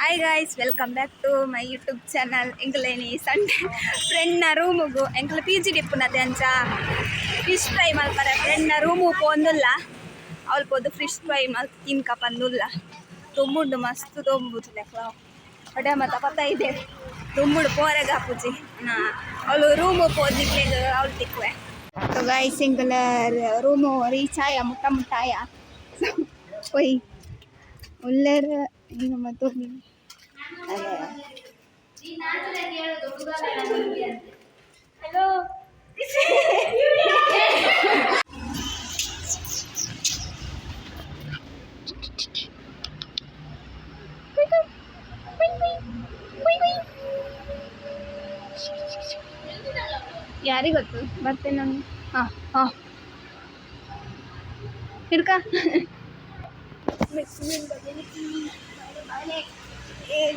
Hi guys welcome back to my YouTube channel ಎಂಕಲೇನಿ Sunday ಫ್ರೆಂಡ್ನ ರೂಮುಗು ಎಂಕಲ ಪಿ ಜಿ ಡಿಪ್ಪುನತೆ ಅಂಚ ಫಿಶ್ ಫ್ರೈ ಮಲ್ಪರೆ ಫ್ರೆಂಡ್ನ ರೂಮು ಪೋಂದುಲ್ಲ ಅವಳು ಪೋದು ಫಿಶ್ ಫ್ರೈ ಮಲ್ತ್ ತಿನ್ಕ ಪಂದುಲ್ಲ ತುಂಬುಂಡು ಮಸ್ತ್ ತೊಂಬುದು ಲೆಕ್ಕ ಹೊಡೆ ಮತ್ತ ಪತ್ತ ಇದೆ ತುಂಬುಡು ಪೋರೆಗ ಹಾಪುಜಿ ಅವಳು ರೂಮು ಪೋದಿಕ್ಕೆ ಅವಳು ತಿಕ್ಕುವೆ ಗಾಯ್ಸ್ ಎಂಕಲ ರೂಮು ರೀಚ್ ಆಯ ಮುಟ್ಟ ಮುಟ್ಟಾಯ ಒಯ್ ಉಳ್ಳೇರ ಮತ್ತು ಹಲೋ ಯಾರಿಗೆ ಗೊತ್ತು? ಬರ್ತೇನೆ ನಾನು. ಹಾಂ ಹಾಂ. ಹಿಡ್ಕ.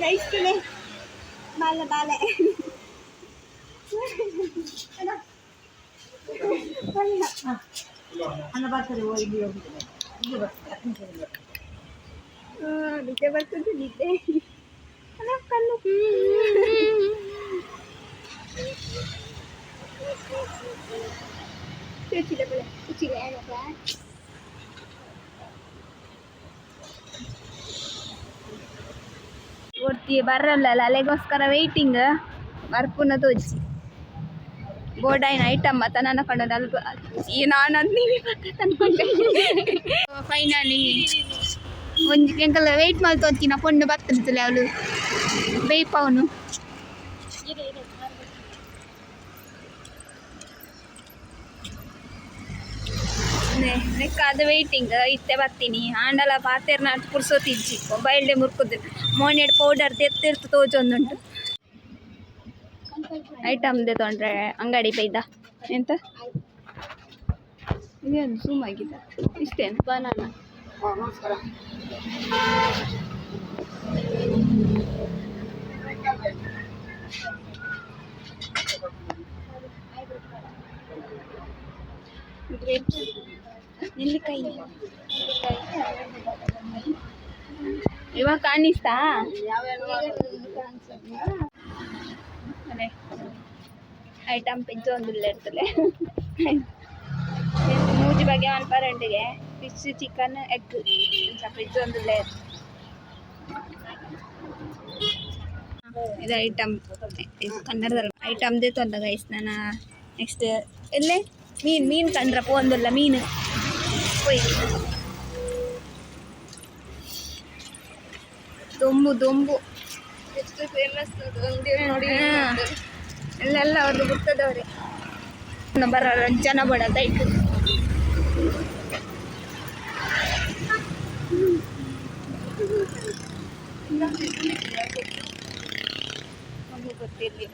ಏ ಗೈಸ್ತಿನಿ ಬಾಲೆ ಬಾಲೆ ನಿದ್ದೆ ಬರ್ತದೆ ನಿದ್ದೆ ಬರಲ್ಲ ಅಲೆಗೋಸ್ಕರ ವೆಯ್ಟಿಂಗ್ ಬರ್ಪುನ ತೋಜಿ ಗೋಡೈನ್ ಐಟಮ್ ಮತ್ತ ನನ್ನ ಕಂಡು ಅಲ್ಪ ಈ ನಾನು ಅಂದೀವಿ ಫೈನಲಿ ಒಂಜಿ ಎಂಕಲ್ಲ ವೆಯ್ಟ್ ಮಾಡ್ತೋತಿನ ಪೊಣ್ಣು ಬರ್ತಿರ್ತಲ್ಲ ಅವಳು. ಬೇಯ್ಪ ಅದು ವೆಯ್ಟಿಂಗ್ ಇತ್ತೆ ಬರ್ತೀನಿ. ಆಂಡಲ ಪಾತೆರ್ನ ಪುರ್ಸೋತಿಜ್ಜಿ ಮೊಬೈಲ್ ಡೇ ಮುರ್ಕುದು. ಮೋನೆಡ್ ಪೌಡರ್ ತೆತ್ತಿರ್ತು ತೋಜೊಂದುಂಟು ಐಟಮ್ ದೆ ತೊಂಡ್ರೆ ಅಂಗಡಿ ಪೈದ. ಎಂತ? ಇದೇನು ಸೂಮ್ ಆಗಿದೆ. ಇಷ್ಟೇನು? ಬನಾನ ಗ್ರೇಪ್ಸ್ ನೆಲ್ಲಿಕಾಯಿ. ಇವಾಗ ಕಾಣಿಸ್ತಾ? ಅದೇ. ಐಟಮ್ ಒಂದು ಉಲ್ಲೆರ್ತಲ್ಲೆ ಇರ್ತದೆ. ಮೂಜಿ ಬಗ್ಗೆ ಒಂದು ಪರಂಟಿಗೆ ಫಿಶ್ ಚಿಕನ್ ಎಗ್ ಪೆಜ್ಜು ಒಂದು ಇದು ಐಟಮ್ ಕನ್ನಡದಲ್ಲ. ಐಟಮ್ದೇ ತೊಂದ ಗೈಸ್ ನಾನು ನೆಕ್ಸ್ಟ್ ಎಲ್ಲೇ? ಮೀನು ಮೀನು ಕಂಡ್ರಪ್ಪ ಒಂದಲ್ಲ ಮೀನು. ಒಯ್ ದೊಂಬು ದೊಂಬು. ಎಷ್ಟು ಫೇಮಸ್ ನೋಡಿ. ಅಲ್ಲೆಲ್ಲ ಅವ್ರದ್ದು ಗುರ್ತದವ್ರೆ ಬರ ರಂಜನ ಬಡ ದೈಟ್ ಗೊತ್ತಿರಲಿ.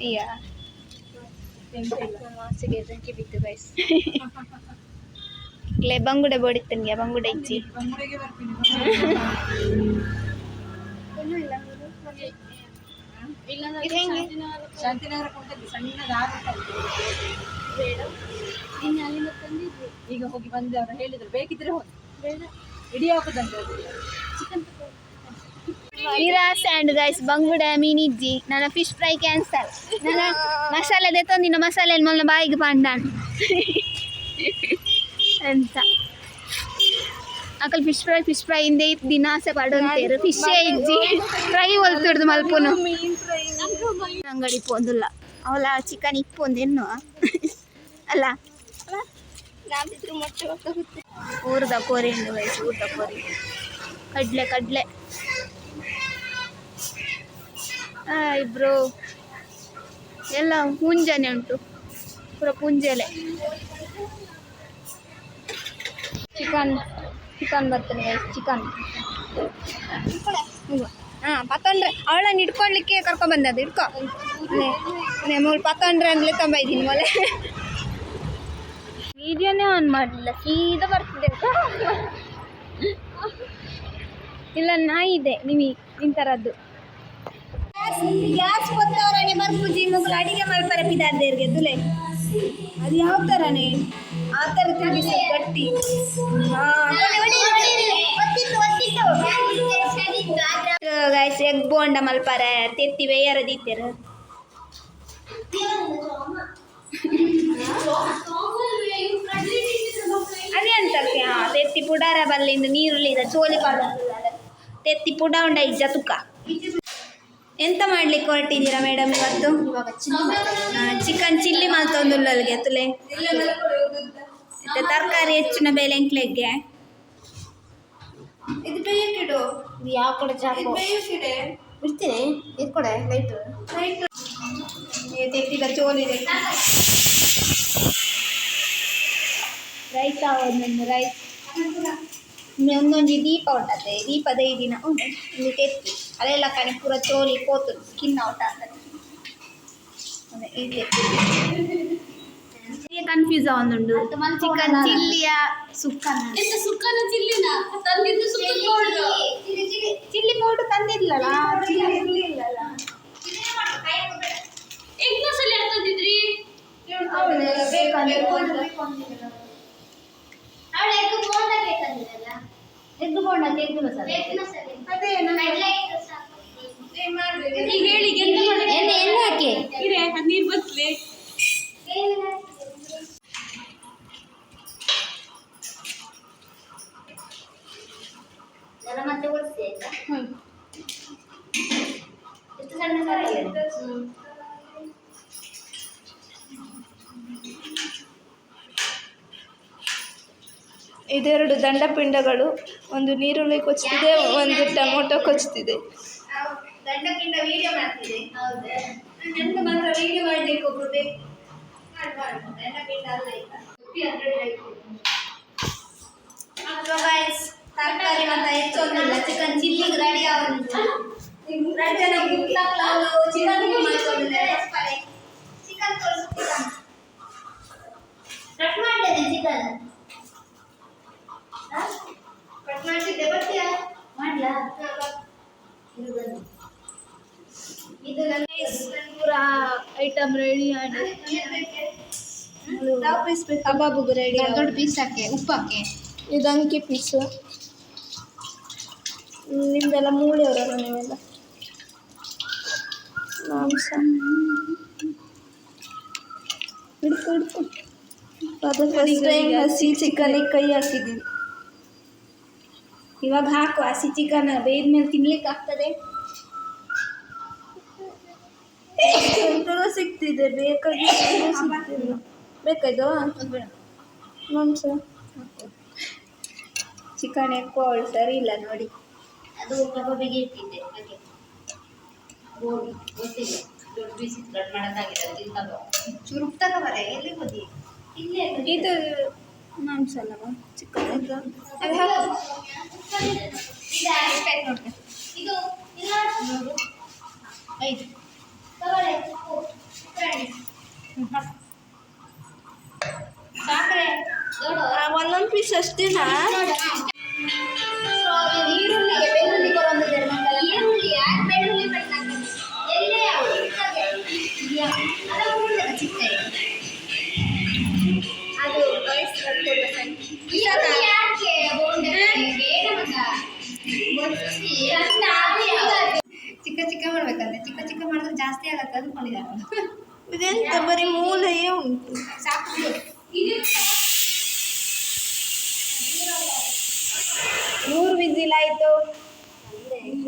ಅಯ್ಯ ಮಾಸಿಗೆ ಬೆಂಕಿ ಬಿತ್ತು ಗೈಸ್ ಇಲ್ಲೇ ಬಂಗುಡೆ ಬೋಡಿತ್ತನ್ಗೆ ಬಂಗುಡೆ ಇಚ್ಚಿ. ಈಗ ಹೋಗಿ ಬಂದೆ ಅವರು ಹೇಳಿದ್ರು. ಬೇಕಿದ್ರೆ ಹೋಗಿ. ಇಡೀ ಹಾಕುದಂತ ಚಿಕನ್ ನಿರಾಸೆ ಆ್ಯಂಡ್ ಗೈಸ್ ಬಂಗುಡೆ ಮೀನಿಜ್ಜಿ ನನ್ನ ಫಿಶ್ ಫ್ರೈ ಕ್ಯಾನ್ಸಲ್ ನನ್ನ ಮಸಾಲೆ ತಂದಿನ ಮಸಾಲೆ ಮೊನ್ನೆ ಬಾಯಿಗೆ ಪಾಂಡಾನ್ ಅಂತ ಅಕಲ್ ಫಿಶ್ ಫ್ರೈ ಫಿಶ್ ಫ್ರೈ ಇಂದೇ ದಿನ ಆಸೆ ಪಡೋಂತೇರು ಫಿಶ್ಶೇ ಇಜ್ಜಿ. ಫ್ರೈ ಹೊಲ್ತಿಡ್ದು ಮಲ್ಪುನು. ಅಂಗಡಿ ಪೋಂದಿಲ್ಲ ಅವಳ ಚಿಕನ್ ಇಪ್ಪೊಂದೇನು ಅಲ್ಲ. ಊರ್ದ ಕೋರಿ ಉಂಡು ಗೈಸ್ ಊರ್ದ ಕೋರಿ. ಕಡ್ಲೆ ಕಡ್ಲೆ. ಇಬ್ರು. ಎಲ್ಲ ಮುಂಜಾನೆ ಉಂಟು. ಪೂರ ಪುಂಜೆಲೆ. ಚಿಕನ್ ಚಿಕನ್ ಬರ್ತೇನೆ ಗೈಸ್ ಚಿಕನ್. ಹಾಂ ಪತ್ತೊಂಡ್ರೆ ಅವಳನ್ನ ಇಟ್ಕೊಳ್ಲಿಕ್ಕೆ ಕರ್ಕೊಂಡ್ ಬಂದದ್ದು ಇಟ್ಕೊ ಮೂರು ಅಂದ್ಲೆ ತೊಂಬೈದೀನಿ ಮೊಲೆ. ವಿಡಿಯೋನೇ ಆನ್ ಮಾಡಲಿಲ್ಲ, ಸೀದಾ ಬರ್ತಿದೆ. ಇಲ್ಲ, ನಾಯಿ ಇದೆ ನಿಂತರದ್ದು. ಗ್ಯಾಸ್ ಕೊತ್ತವರನೆ ಬರ್ಪುಜಿ ಮುಗ್ಲು ಅಡಿಗೆ ಮಲ್ಪರೆ ಪಿದಾರ್ದೇರ್ಗೆ ತುಲೆ ಅದು ಯಾವ ಥರನೇ ಆ ಥರ ತಿರುಗಿಸಿ ಗಟ್ಟಿ. ಹಾಂ ಒತ್ತಿತ್ತು ಒತ್ತಿತ್ತು. ಎಗ್ ಬೋಂಡ ಮಲ್ಪಾರ ತೆತ್ತಿ ಬೇಯರ ದೀತೆರು ಅದೇ ಅಂತಕ್ಕೆ ಹಾ ತೆತ್ತಿ ಪುಡಾರ ಬಲ್ಲಿಂದ ನೀರುಳ್ಳಿದ ಚೋಲಿ ಪಾಡ ತೆತ್ತಿ ಪುಡ ಉಂಡ ಇಜ್ಜ ತುಕ್ಕ ಎಂತ ಮಾಡ್ಲಿಕ್ಕೆ ಹೊರಟಿದ್ದೀರಾ ಮೇಡಮ್ ಇವತ್ತು? ಚಿಕನ್ ಚಿಲ್ಲಿ ಮಲ್ತೊಂದುಲ್ಲಲ್ಗೆ ತುಲೆ. ಮತ್ತೆ ತರಕಾರಿ ಹೆಚ್ಚಿನ ಬೆಲೆ ಎಂಕ್ಲೆಗ್ಗೆ ಇದು ಬೇಯಕ್ಕಿಡು ಇದು ಯಾವ ಕಡೆ ಚಾಕು? ಬೇಯಕ್ಕಿಡೆ ಬಿಡ್ತೀನಿ ಇದು ಕೊಡೆ ಲೈಟ್ ಚೋಲಿದೆ ರೈತ ಒಂದೊಂದು ರೈತ. ಒಂದೊಂದು ದೀಪ ಉಂಟತ್ತೆ ದೀಪದ ಈ ದಿನ ಉಂಟು. ಇಲ್ಲಿ ತೆತ್ತಿ ಅದೆಲ್ಲ ಕಣಿ ಪೂರ ಚೋಲಿ ಕೋತು ಸ್ಕಿನ್ ಔಟ್ ಆಗ್ತದೆ. ಅದೇ ಈ ತೆತ್ತಿ ಕನ್ಫ್ಯೂಸ್ ಆಗೊಂದುಂಡು ಚಿಕನ್ ಚಿಲ್ಲಿಯ ಸುಕ್ಕನ ಎಂತ ಸುಕ್ಕನ ಚಿಲ್ಲಿನ? ತಂದಿದ್ದು ಸುಕ್ಕ ಚಿಲ್ಲಿ ಪೌಡರ್ ತಂದಿಲ್ಲಲ್ಲ ಚಿಲ್ಲಿ. ಇರ್ಲಿಲ್ಲಲ್ಲ ಎಗ್ ಮಸಾಲೆ ಯಾಕೆ ತಂದಿದ್ರಿ? ಎಗ್ ಬೋಂಡಕ್ಕೆ ಎಗ್ ಮಸಾಲೆ ಈಗ ಹೇಳಿ ಎಂತ ಮಾಡಿ ಎಣ್ಣೆ ಎಣ್ಣೆ ಹಾಕಿ ಇರೇ ನೀರು ಬಸ್ಲೆ ಮತ್ತೆ ಒಡಿಸಿ ಆಯ್ತಾ ಎಷ್ಟು ಸಣ್ಣ ಸಣ್ಣ ಇದೆರಡು ದಂಡಪಿಂಡಗಳು, ಒಂದು ನೀರುಳ್ಳಿ ಕೊಚ್ತಿದೆ, ಒಂದು ಟೊಮೊಟೊ ಕೊಚ್ತಿದೆ. ಮಾಡ್ತಿದೆ ತರಕಾರಿ ಚಿಕನ್ ರೆಡಿ ಕಟ್ ಮಾಡಿದ್ದೇನೆ ಚಿಕನ್ ಕಟ್ ಮಾಡ್ತಿದ್ದೆ ಬರ್ತೀಯಾ ಮಾಡ್ಲಾ ಇದು ಬನ್ನಿ ಇದು ನನ್ನ ಪೂರ ಐಟಮ್ ರೆಡಿ ಮಾಡಿ ಕಬಾಬುಗೂ ರೆಡಿ ದೊಡ್ಡ ಪೀಸ್ ಹಾಕಿ ಉಪ್ಪು ಹಾಕಿ ಇದು ಅಂಕಿ ಪೀಸು ನಿಮ್ದೆಲ್ಲ ಮೂಳೆಯವರಲ್ಲ ನೀವೆಲ್ಲ ಮಾಂಸ ಹಿಡ್ಕು ಹಿಡ್ಕು ಅದು ಫಸ್ಟ್ ಟೈಮ್ ಹಸಿ ಚಿಕನಿಗೆ ಕೈ ಹಾಕಿದ್ದೀವಿ ಇವಾಗ ಹಾಕು ಹಸಿ ಚಿಕನ್ ಬೇಯ್ದ ಮೇಲೆ ತಿನ್ಲಿಕ್ಕೆ ಆಗ್ತದೆ ಸಿಗ್ತಿದೆ. ಬೇಕಾಗಿ ಮಾಂಸ ಚಿಕನ್ ಎಕ್ಕೋ ಅವಳು ಸರಿ ಇಲ್ಲ ನೋಡಿ. ಅದು ಎಲ್ಲಿ ಇದು ಮಾಂಸ ಅಲ್ಲವ ಚಿಕನ್ ಅದು ಹಾಕು ಇದು ಎಷ್ಟಾಯ್ತು ನೋಡ್ತೆ ಇದು ಇಲ್ಲ ನೋಡು ಐದು ತಗೊಳ್ಳಿ ಉಪ್ಪು ಉಪ್ಪು ಸಾಕ್ರೆ ನೋಡು ಒಂದೊಂದು ಪೀಸ್ ಅಷ್ಟೇನಾ ಈರುಳ್ಳಿಗೆ ಬೆಳ್ಳುಳ್ಳಿ ಜಾಸ್ತಿ ಆಗತ್ತೆ ಅಂದ್ಕೊಂಡಿದ್ದಾರೆ. ಇದೆಂತ? ಬರೀ ಮೂಲೆಯೇ ಉಂಟು. ಸಾಕು. ಮೂರು ವಿಸಿಲ್ ಆಯಿತು.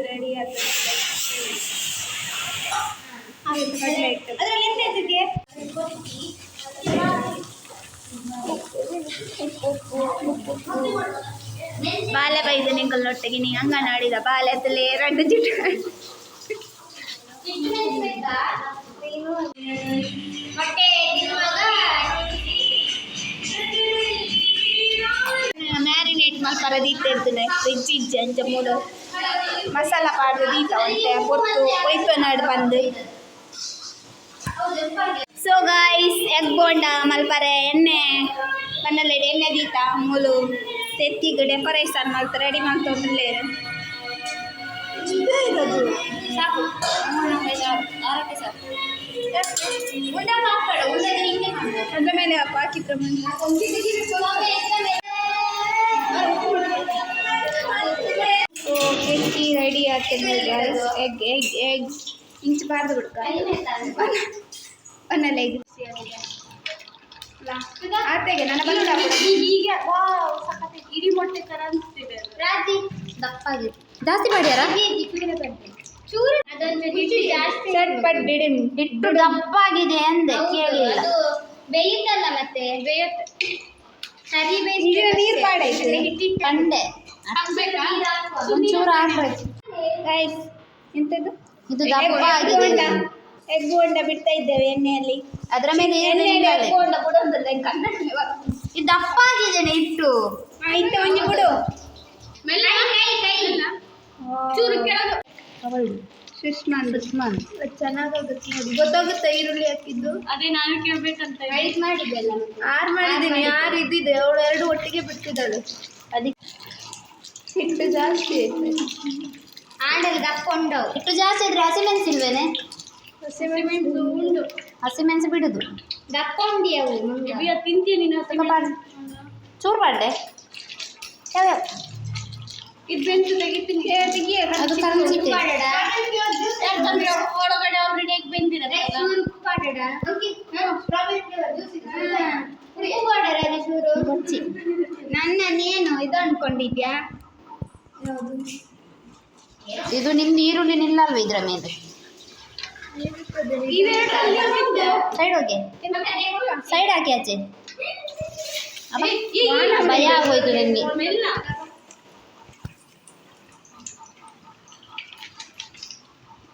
ರೆಡಿ ಹಿಟ್ಟು ಅದ್ರಲ್ಲಿ ಎಂತ ಇರ್ತಿದ್ಯೆ ಬಾಲೆ ಬೈದು ನಿಂಗಲ್ಲೊಟ್ಟಿಗೆ ನೀ ಅಂಗನವಾಡಿದ ಬಾಲೆ ತಲೆ ಎರಡು ಜಿಟ್ಟು ಮ್ಯಾರಿನೇಟ್ ಮಲ್ಪರ ದೀತ ಇರ್ತದೆ ಫ್ರಿಜ್ ಇಜ್ಜೆ ಅಂಚ ಮಸಾಲ ಪಾಡ್ದು ದೀತ ಒಂಟೆ ಪೊತ್ತು ಒಯ್ತು ನಾಡು ಬಂದು ಸೊ ಗಾಯ್ಸ್ ಎಗ್ ಬೋಂಡ ಮಲ್ಪರೆ ಎಣ್ಣೆ ಪನ್ನಲ್ಲೆಡೆ ಎಣ್ಣೆ ದೀತ ಮೂಲು ತೆತ್ತಿಗೆ ಡೆಕೋರೇಷನ್ ಮಲ್ತ ರೆಡಿ ಇರೋದು ಸಾಕು. ಆರೋಗ್ಯ ಸಾಕು. ಹಿಂಗೆ ಮಾಡು ಅದ್ರ ಮೇಲೆ ಹಾಕು ಹಾಕಿದ್ರೆ ಮುಂದೆ ಕೆಚ್ಚಿ ರೆಡಿ ಹಾಕ್ತೀನಿ ಎಗ್ ಎಗ್ ಎಗ್ ಇಂಚು ಬಾರ್ದು ಬಿಡ್ಕ ಒನ್ನ ಲೆಗ್ ಆತೆಗೆ ನನ್ನ ಬಂದ ಹೀಗೆ ವಾಹ್ ಸಖತ್ ಇಡೀ ಮೊಟ್ಟೆ ತರ ಅನಿಸ್ತಿದೆ. ಜಾಸ್ತಿ ರಾತ್ರಿ ದಪ್ಪಾಗಿದೆ ಜಾಸ್ತಿ ಮಾಡ್ಯಾರ ಚೂರು ಅದೊಂದು ಹಿಟ್ಟು ಜಾಸ್ತಿ ಚಟ್ಪಟ್ ಡಿಡಿಮ್ ಹಿಟ್ಟು ದಪ್ಪಾಗಿದೆ ಅಂದೆ ಕೇಳಿಲ್ಲ. ಅದು ಬೇಯುತ್ತಲ್ಲ ಮತ್ತೆ? ಬೇಯುತ್ತೆ. ಸರಿ ಈಗ ನೀರ್ ಪಾಡಾಯ್ತು. ಕಂಡೆ ಹಾಕ್ಬೇಕಾ? ಒಂಚೂರು ಹಾಕ್ಬೇಕು ಗೈಸ್ ಎಂತದ್ದು ಇದು ದಪ್ಪ ಆಗಿದೆ. ಎಗ್ ಬೋಂಡ ಬಿಡ್ತಾ ಇದ್ದೇವೆ ಎಣ್ಣೆಯಲ್ಲಿ. ಅದರ ಮೇಲೆ ಎಣ್ಣೆ. ಎಗ್ ಬೋಂಡ ಬಿಡೋದಲ್ಲ ಕನ್ನಡ ಇದು ದಪ್ಪ ಆಗಿದೆ ಹಿಟ್ಟು. ಆಯ್ತು ಒಂಜಿ ಬಿಡು ಮೆಲ್ಲ ಮೆಲ್ಲ. ಚೂರು ಕೆಳಗೆ. ಸುಷ್ಮಾನ್ ಸುಷ್ಮಾನ್ ಚೆನ್ನಾಗಾಗುತ್ತೆ ನೋಡಿ. ಗೊತ್ತಾಗುತ್ತೆ ಈರುಳ್ಳಿ ಹಾಕಿದ್ದು? ಅದೇ ನಾನು ಕೇಳ್ಬೇಕಂತ ಐದು ರೈಸ್ ಮಾಡಿದ್ದೆಲ್ಲ ಆರು ಮಾಡಿದ್ದೀನಿ. ಆರು ಇದ್ದಿದೆ. ಅವಳು ಎರಡು ಒಟ್ಟಿಗೆ ಬಿಡ್ತಿದ್ದಾಳು ಅದಕ್ಕೆ ಹಿಟ್ಟು ಜಾಸ್ತಿ ಐತೆ. ಆಡಲ್ಲಿ ಉಂಡು ಹಿಟ್ಟು ಜಾಸ್ತಿ ಇದ್ರೆ ಹಸಿಮೆಣಸು ಇಲ್ವೇನೆ ಹಸಿಮೆಣಸು ಉಂಡು. ಹಸಿಮೆಣಸು ಬಿಡುದು. ದಪ್ಪ ಉಂಡಿ ಅವು ತಿಂತೀಯ ನೀನು? ಚೂರು ಪಾಡ್ಡೆ ಯಾವ್ಯಾವ? ಇದು ತೆಗಿತೀನಿ. ಅದು ಕರ್ಚಿಟ್ಟೆ ಯಾಕಂದ್ರೆ ಒಳಗಡೆ ಆಲ್ರೆಡಿ ಎಗ್ ಬೆಂದಿರತ್ತೆ ಬಚ್ಚಿ ನನ್ನ ನೀನು ಇದು ಅನ್ಕೊಂಡಿದ್ಯಾ? ಇದು ನಿಮ್ಮ ಈರುಳ್ಳಿ ನಿಲ್ಲಲ್ವ ಇದ್ರ ಮೇಲೆ? ಸೈಡ್ ಹೋಗಿ. ಸೈಡ್ ಹಾಕಿ ಆಚೆ. ಭಯ ಆಗೋಯ್ತು ನನಗೆ.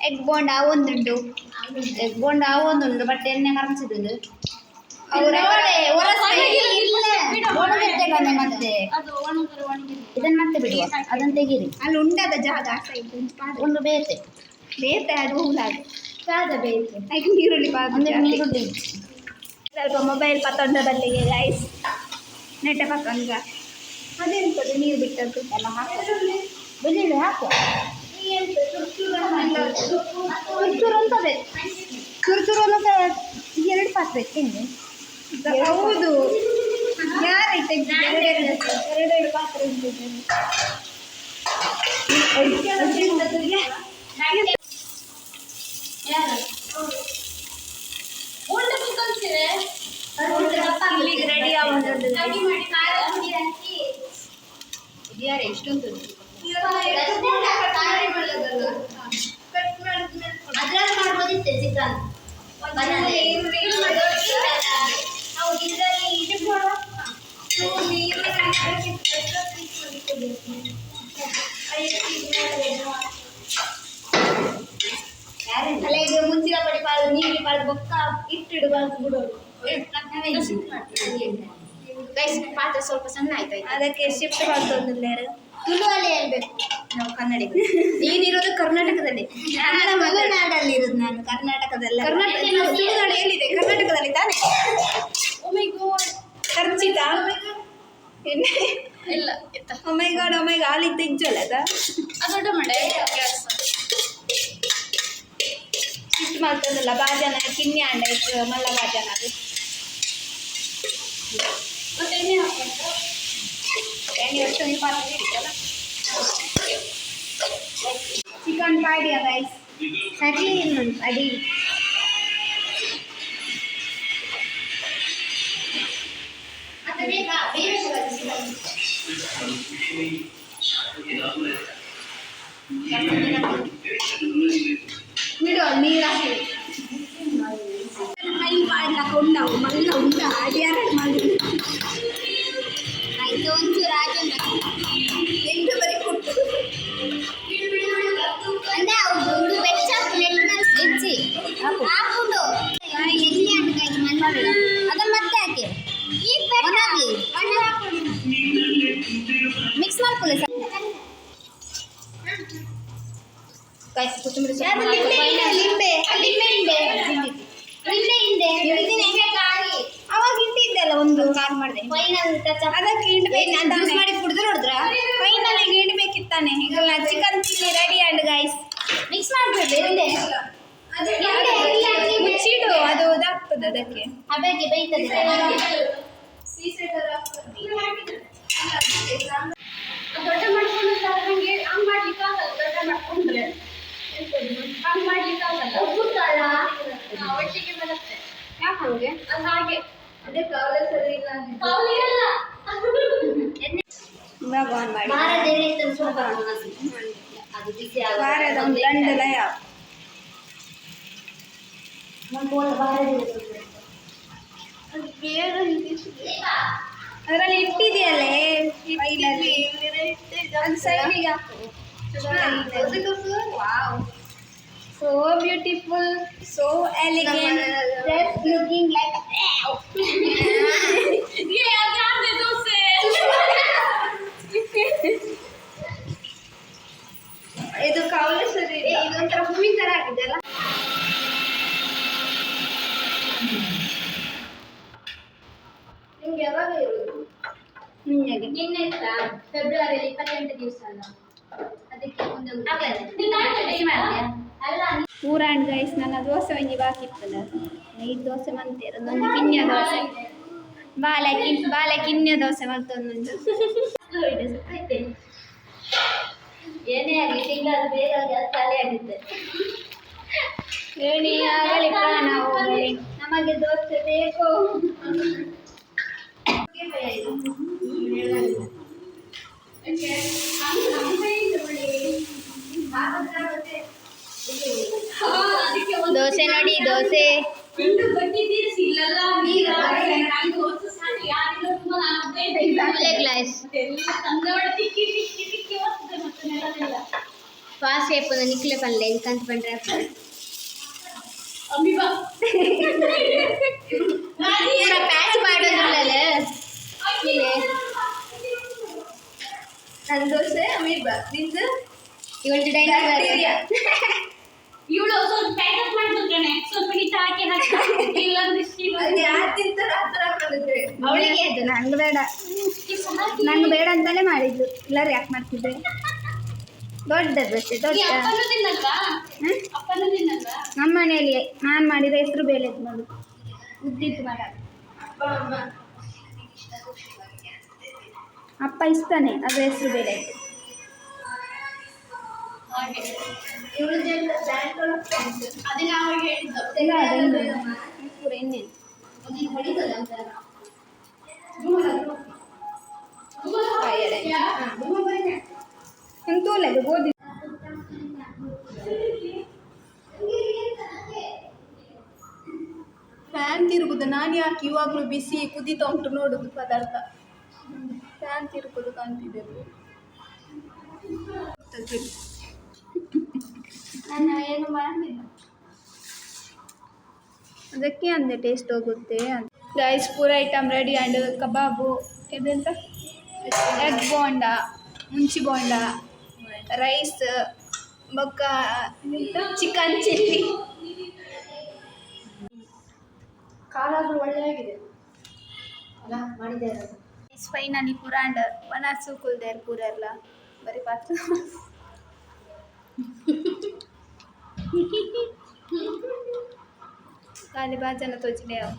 ಎಗ್ ബോണ്ട് ആ ಎಗ್ എഗ് ബോണ്ട് ಬಟ್ ಎಣ್ಣೆ ಕರ್ಮಿಸಿದ್ದು എന്നെ ಮತ್ತೆ ಅದು ಒಣಗಿದ್ರೆ ಒಣಗಿದ್ರೆ ಇದನ್ನ ಮತ್ತೆ ಬಿಡುವ ಅದನ್ನ ತೆಗೀರಿ ಅಲ್ಲಿ ಉಂಡದ ಜಾಗ ಒಂದು ಬೇತೆ ಬೇತೆ ಅದು ಜಾಗ ಬೇತೆ ನೀರುಳ್ಳಿ ನೀರುಳ್ಳಿ ಸ್ವಲ್ಪ ಮೊಬೈಲ್ ಪತ್ತೊಂದ ಬಲ್ಲಿಗೆ ರೈಸ್ ನೆಟ್ಟ ಪತ್ತೊಂದ ಅದೆಂತದ್ದು ನೀರು ಬಿಟ್ಟದ್ದು ಎಲ್ಲ ಹಾಕು ಬೆಳ್ಳುಳ್ಳಿ ಹಾಕು ಚುರುಚುರು ಅಂತದೆ ಚುರುಚುರು ಅನ್ನೋದು ಎರಡು ಪಾತ್ರೆ ತಿಂದೆ ಹೌದು ಯಾರೈತೆ ಎರಡೆರಡು ಎರಡೆರಡು ಪಾತ್ರೆ ಇಟ್ಟಿದ್ದೇನೆ ಇಲ್ಲಿಗೆ ರೆಡಿ ಆಗೋದು ಯಾರು ಎಷ್ಟೊಂದು ಅದ್ರಲ್ಲಿ ಮಾಡ್ಬೋದಿತ್ತೆ ಚಿಕನ್ ಅಲ್ಲಿಗೆ ಮುಂಚಿನ ಪಡಿ ಪಾಲು ನೀರಿಗೆ ಪಾಲು ಬೊಕ್ಕ ಇಟ್ಟಿಡು ಬಾಲ್ಕು ಬಿಡೋದು ಪಾತ್ರೆ ಸ್ವಲ್ಪ ಸಣ್ಣ ಆಯ್ತು ಆಯ್ತು? ಅದಕ್ಕೆ ಶಿಫ್ಟ್ ಮಾಡ್ತೊಂದಿಲ್ಲ ತುಳುವಲ್ಲಿ ಹೇಳ್ಬೇಕು. ನಾವು ಕನ್ನಡಿಗ. ನೀನಿರೋದು ಕರ್ನಾಟಕದಲ್ಲಿ. ಕನ್ನಡ ಮಲೆನಾಡಲ್ಲಿ ಇರೋದು ನಾನು ಕರ್ನಾಟಕದಲ್ಲಿ. ಕರ್ನಾಟಕ ತುಳುನಾಡು ಎಲ್ಲಿದೆ? ಕರ್ನಾಟಕದಲ್ಲಿ ತಾನೇ? ಖರ್ಚಿತ? ಇಲ್ಲ ಎತ್ತ ಒಮ್ಮೆಗಾಡ್ ಒಮ್ಮೆಗೆ ಹಾಲಿಗೆ ತೆಗ್ಜಲ್ಲ ಅದ? ದೊಡ್ಡ ಮಾಡೆ ಶಿಫ್ಟ್ ಮಾಡ್ತದಲ್ಲ ಬಾಜನ ಕಿನ್ನಿ ಅಂಡ ಇತ್ತು ಮಲ್ಲ ಬಾಜನ ಅದು? ಮತ್ತೆ ಎಣ್ಣೆ ಹಾಕ್ಬೇಕು ಎಣ್ಣೆ ಎಷ್ಟು ನೀವು ಪಾತ್ರೆ ಹಿಡಿತಲ್ಲ ಚಿಕನ್ ಪಾಡಿಯ ಗೈಸ್ ಸರಿ ಇನ್ನೊಂದು ಅಡಿ ಅದು ಬೇಕಾ ಬೇರೆ ಚಿಕನ್ ಬಿಡು ನೀರು ಹಾಕಿ ಕೈ ಮಾಡ್ಲಕ್ಕ ಉಂಡವು ಮಲ್ಲ ಉಂಟ ಅಡಿಯಾರ ಮಾಡಿ ಆಯ್ತು ಒಂಚೂರು ಹಾಕೊಂಡು ಎಂಟು ಬರೀ ಕೊಟ್ಟು. ಅಂದ್ರೆ ಒಂದು ಬೆಚ್ಚ ನೆಟ್ನಲ್ಲಿ ಹೆಚ್ಚಿ ಹಾಕೊಂಡು ಎಣ್ಣೆ ಹಾಕಿ ಮಣ್ಣಾಗ ಅದನ್ನ ಮತ್ತೆ ಹಾಕಿ. ಒಣಗಿ ಮಿಕ್ಸ್ ಮಾಡ್ಕೊಳ್ಳಿ ಕೊತ್ತಂಬರಿ ಲಿಂಬೆ ಲಿಂಬೆ. ಲಿಂಬೆ ಹಿಂದೆ ಅವಾಗ ಇಟ್ಟಿದ್ದಲ್ಲ ಒಂದು ಕಾರ್ ಮಾಡಿದೆ ಫೈನಲ್ ಟಚ್ ಅದಕ್ಕೆ ಹಿಂಡ್ಬೇಕು ಮಾಡಿ ಕುಡಿದು ನೋಡಿದ್ರ? ಫೈನಲ್ ಈಗ ಹಿಂಡ್ಬೇಕಿತ್ತಾನೆ. ಈಗ chicken chilli ready and guys mix ಅದಕ್ಕೆ ಮುಚ್ಚಿಡು ಅದು ಇದಾಗ್ತದೆ ಅದಕ್ಕೆ ಹಬೆಗೆ ಬೈತದೆ ದೊಡ್ಡ ಮಾಡ್ಕೊಂಡು ಹಂಗ್ ಮಾಡ್ಲಿಕ್ಕೆ ಆಗಲ್ಲ ದೊಡ್ಡ ಮಾಡ್ಕೊಂಡ್ರೆ ಹಂಗ್ ಮಾಡ್ಲಿಕ್ಕೆ ಆಗಲ್ಲ ಒಟ್ಟಿಗೆ ಬರುತ್ತೆ ಯಾಕೆ ಹಂಗೆ ಅದು ಹಾಗೆ. ಅದೇ ಕಾವಲೆ ಸರಿ ಇಲ್ಲ ಕಾವಲೆ ಇರಲ್ಲ ಇವಾಗ ಆನ್ ಮಾಡಿ ವಾರದ ಎಣ್ಣೆ ಇತ್ತು ಸ್ವಲ್ಪ ಅದು ಬಿಸಿ ವಾರದ ಒಂದು ದಂಡಲ ಯಾವ ನಮ್ಮ ಊರ ವಾರದ ಅದರಲ್ಲಿ ಇಟ್ಟಿದೆಯಲ್ಲೇ ಫೈಲಲ್ಲಿ ಅದು ಸೈಡಿಗೆ wow so beautiful so elegant just looking like ಇದು ಕಾವಲೇಶ್ವರಿ ಇದೊಂಥರ ಹೂವಿನ ತರ ಆಗಿದೆ ಅಲ್ಲ ನಿಮ್ಗೆ ಯಾವಾಗ ಇರೋದು ನಿನ್ನೆಗೆ ನಿನ್ನೆ ಇತ್ತಾ ಫೆಬ್ರವರಿ ಇಪ್ಪತ್ತೆಂಟು ದಿವಸ ಅಲ್ಲ ಅಂಡ್ ಗೈಸ್ ನನ್ನ ದೋಸೆ ಒಂಜಿ ಬಾಕಿ ಇರ್ತದ ಐದು ದೋಸೆ ಮಂತೀರ ಒಂದು ಕಿನ್ಯ ದೋಸೆ. ಬಾಲೆ ಕಿನ್ ಬಾಲೆ ಕಿನ್ಯ ದೋಸೆ ಮಲ್ತೊಂದು ಏನೇ ಆಗಲಿ ತಿಂಗಳು ಬೇಗ ಜಾಸ್ತಿ ಅಲೆ ಆಗುತ್ತೆ ಏಣಿ ಆಗಲಿ ಪ್ರಾಣ ಹೋಗಲಿ ನಮಗೆ ದೋಸೆ ಬೇಕು. ದೋಸೆ ನೋಡಿ ದೋಸೆ ಒಳ್ಳೆ ಗ್ಲಾಸ್ ಫಾಸ್ಟ್ అయిపోయింది నిక్కులే పనులు ఎందుకంత పని ಪೂರ ಪ್ಯಾಚ್ ಮಾಡೋದಿಲ್ಲಲ್ಲ ಇಲ್ಲೇ ನನ್ನ ದೋಸೆ ಅಮೀಬ ನಿಂದು ಡೈಲಾಗ್ ಇವಳು ಸ್ವಲ್ಪ ಪ್ಯಾಕಪ್ ಮಾಡ್ಬಿಟ್ರೆ ಸ್ವಲ್ಪ ಹಿಟ್ಟು ಹಾಕಿ ಹಾಕಿ ಅವಳಿಗೆ? ಅದು ನಂಗೆ ಬೇಡ. ನಂಗೆ ಬೇಡ ಅಂತಾನೆ ಮಾಡಿದ್ದು ಎಲ್ಲರೂ ಯಾಕೆ ಮಾಡ್ತಿದ್ದೆ? ದೊಡ್ಡ ಅಷ್ಟೇ ದೊಡ್ಡ ನಮ್ಮ ಮನೆಯಲ್ಲಿ ನಾನು ಮಾಡಿದ ಹೆಸರು ಬೇಳೆ ಮಾಡು ಉದ್ದಿದ್ದು ಮಾಡ. ಅಪ್ಪ ಇಸ್ತಾನೆ ಅದು ಹೆಸರು ಬೇಳೆ ಹಾಗೆ. ಹೇಳಿದ್ದು. ಗೋಧಿ. ಫ್ಯಾನ್ ತಿರುಗುದು. ನಾನು ಯಾಕೆ ಇವಾಗಲೂ ಬಿಸಿ ಕುದೀತಾ ಉಂಟು ನೋಡುದು ಪದಾರ್ಥ. ಫ್ಯಾನ್ ತಿರುಗುದು ಕಾಣ್ತಿದೆ. ನಾನು ಏನು ಅದಕ್ಕೆ ಅಂದೆ ಟೇಸ್ಟ್ ಹೋಗುತ್ತೆ ರೈಸ್ ಗೈಸ್ ಪೂರ ಐಟಮ್ ರೆಡಿ ಆ್ಯಂಡ್ ಕಬಾಬು. ಇದೆಂತ? ಎಗ್ ಬೋಂಡ ಮುಂಚಿ ಬೋಂಡ ರೈಸ್ ಬೊಕ್ಕ ಚಿಕನ್ ಚಿಲ್ಲಿ ಕಾಲಾದ್ರೂ ಒಳ್ಳೆಯಾಗಿದೆ ಅಲ್ಲ ಮಾಡಿದ್ದಾರೆ ಫೈನಲಿ ಪೂರ ಅಂಡ್ ಒಣ ಸೂಕುಲ್ದೇರ್ ಪೂರ ಎಲ್ಲ. ಬರೀ ಪಾತ್ರ ಖಾಲಿ ಬಾಜನ ತೋಚಿದೆ ಅವು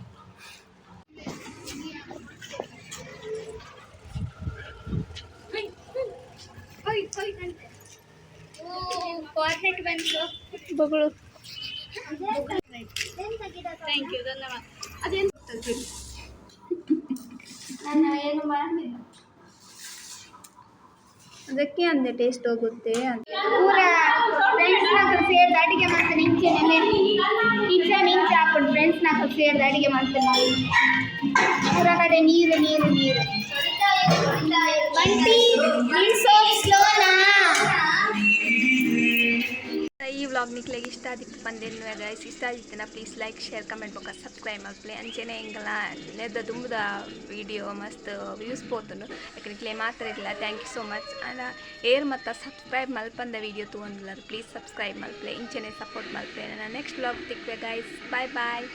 ಕಾರ್ನೆಟ್ ಬಂತು ಬಗಳು ಥ್ಯಾಂಕ್ ಯು ಧನ್ಯವಾದ ಅದೇನು ನಾನು ಏನು ಮಾಡಿಲ್ಲ ಅದಕ್ಕೆ ಅಂದೆ ಟೇಸ್ಟ್ ಹೋಗುತ್ತೆ ಅಂತ ಪೂರ ಫ್ರೆಂಡ್ಸ್ ನಾಲ್ಕು ಸೇರಿದ ಅಡಿಗೆ ಮಾಡ್ತೇನೆ ಇಂಚೆನೆ ಕಿಚನ್ ಇಂಚೆ ಹಾಕೊಂಡು ಫ್ರೆಂಡ್ಸ್ ನಾಲ್ಕು ಸೇರಿದ ಅಡಿಗೆ ಮಾಡ್ತೇನೆ ನಾನು ಪೂರ ಕಡೆ ನೀರು ನೀರು ನೀರು ಬಂಟಿ ನೀನು ಸೋ ಸ್ಲೋನಾ ಈ ವ್ಲಾಗ್ ನಿಕ್ಲೆಗೆ ಇಷ್ಟ ಆದಿತ್ತು ಬಂದೇನು ಗೈಸ್ ಇಷ್ಟ ಆಗಿತ್ತನ ಪ್ಲೀಸ್ ಲೈಕ್ ಶೇರ್ ಕಮೆಂಟ್ ಬೊಕ್ಕ ಸಬ್ಸ್ಕ್ರೈಬ್ ಮಾಡ್ಲಿ ಅಂಚೆನೆ ಹೆಂಗಲ್ಲ ನೆದ ತುಂಬದ ವಿಡಿಯೋ ಮಸ್ತ್ ವ್ಯೂಸ್ ಯಾಕೆ ನಿಕ್ಲೆ ಮಾತ್ರ ಇಲ್ಲ ಥ್ಯಾಂಕ್ ಯು ಸೋ ಮಚ್ ಅಂಡ ಏರ್ ಮತ್ತು ಸಬ್ಸ್ಕ್ರೈಬ್ ಮಲ್ಪಂದ ವಿಡಿಯೋ ತೊಗೊಂಡಿಲ್ಲ ಪ್ಲೀಸ್ ಸಬ್ಸ್ಕ್ರೈಬ್ ಮಲ್ಪ್ಲೆ, ಇಂಚೆನೆ ಸಪೋರ್ಟ್ ಮಲ್ಪ್ಲೆ. ನಾನು ನೆಕ್ಸ್ಟ್ ವ್ಲಾಗ್ ತಿಕ್ಬೇಕು ಗೈಸ್ ಬಾಯ್ ಬಾಯ್